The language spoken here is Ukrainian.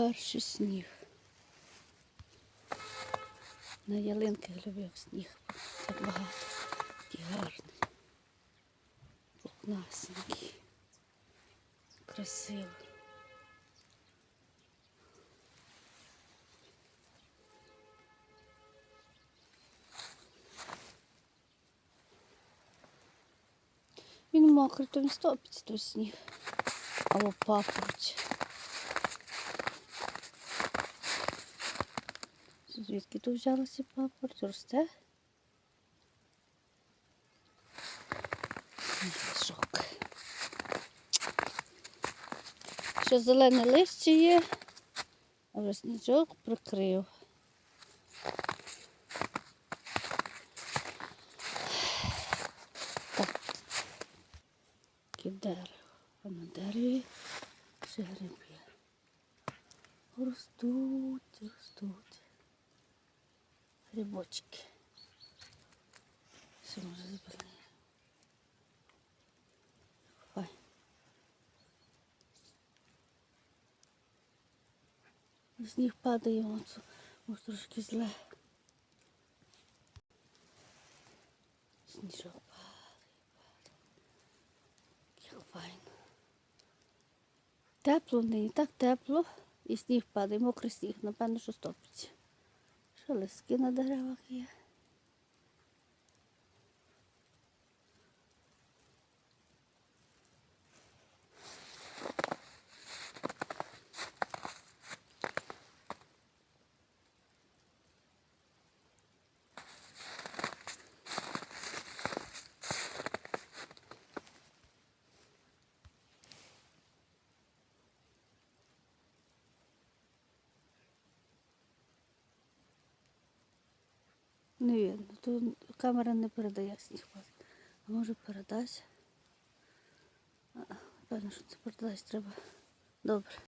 Перший сніг. На ялинки любив сніг. Так багато. Такий гарний. Пухнасенький. Красивий. Він мокрий, то він стопиться той сніг. Або папороть. Звідки тут взялася папороть? Росте? Сніжок. Ще зелене листя є, а вже сніжок прикрив. Так. Дерево. А на дереві ще гриби. Ростуть, ростуть. Грибочки. Що може забрати? Фай. Сніг падає, оце, може трошки зле. Сніжок падає, падає. Як файно. Тепло нині, так тепло. І сніг падає, мокрий сніг, напевно, що стопиться. Що листки на деревах Не видно, тут камера не передає сніг А може передасть? Певно, що це передасть треба. Добре.